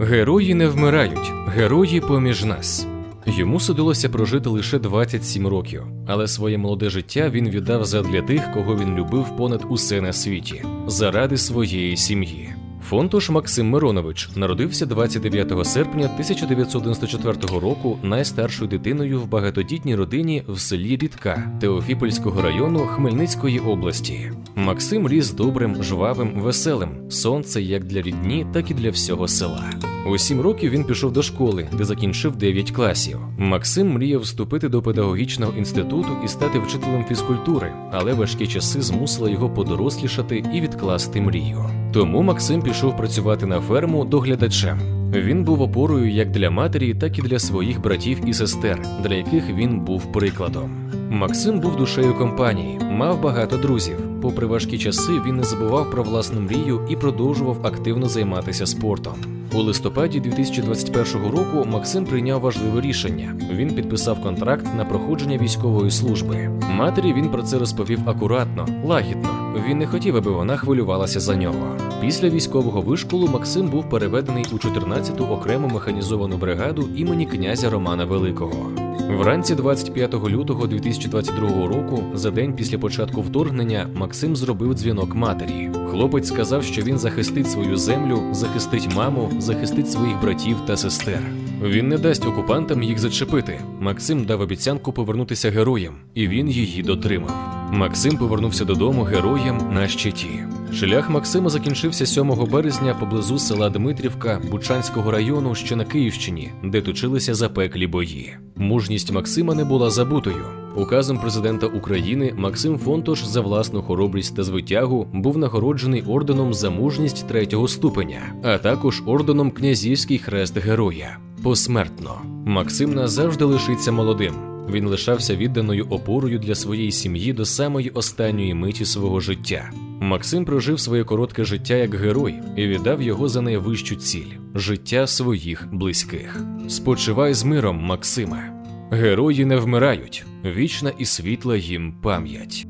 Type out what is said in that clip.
Герої не вмирають, герої поміж нас. Йому судилося прожити лише 27 років, але своє молоде життя він віддав задля тих, кого він любив понад усе на світі, заради своєї сім'ї. Фонтуш Максим Миронович народився 29 серпня 1994 року найстаршою дитиною в багатодітній родині в селі Рідка Теофіпольського району Хмельницької області. Максим ріс добрим, жвавим, веселим, сонце як для рідні, так і для всього села. У сім років він пішов до школи, де закінчив 9 класів. Максим мріяв вступити до педагогічного інституту і стати вчителем фізкультури, але важкі часи змусили його подорослішати і відкласти мрію. Тому Максим пішов працювати на ферму доглядачем. Він був опорою як для матері, так і для своїх братів і сестер, для яких він був прикладом. Максим був душею компанії, мав багато друзів. Попри важкі часи, він не забував про власну мрію і продовжував активно займатися спортом. У листопаді 2021 року Максим прийняв важливе рішення. Він підписав контракт на проходження військової служби. Матері він про це розповів акуратно, лагідно. Він не хотів, аби вона хвилювалася за нього. Після військового вишколу Максим був переведений у 14-ту окрему механізовану бригаду імені князя Романа Великого. Вранці 25 лютого 2022 року, за день після початку вторгнення, Максим зробив дзвінок матері. Хлопець сказав, що він захистить свою землю, захистить маму, захистить своїх братів та сестер. Він не дасть окупантам їх зачепити. Максим дав обіцянку повернутися героєм, і він її дотримав. Максим повернувся додому героєм на щиті. Шлях Максима закінчився 7 березня поблизу села Дмитрівка Бучанського району, що на Київщині, де точилися запеклі бої. Мужність Максима не була забутою. Указом президента України Максим Фонтош за власну хоробрість та звитягу був нагороджений орденом за мужність третього ступеня, а також орденом Князівський хрест героя. Посмертно Максим назавжди лишиться молодим. Він лишався відданою опорою для своєї сім'ї до самої останньої миті свого життя. Максим прожив своє коротке життя як герой і віддав його за найвищу ціль життя своїх близьких. Спочивай з миром, Максиме. Герої не вмирають, вічна і світла їм пам'ять.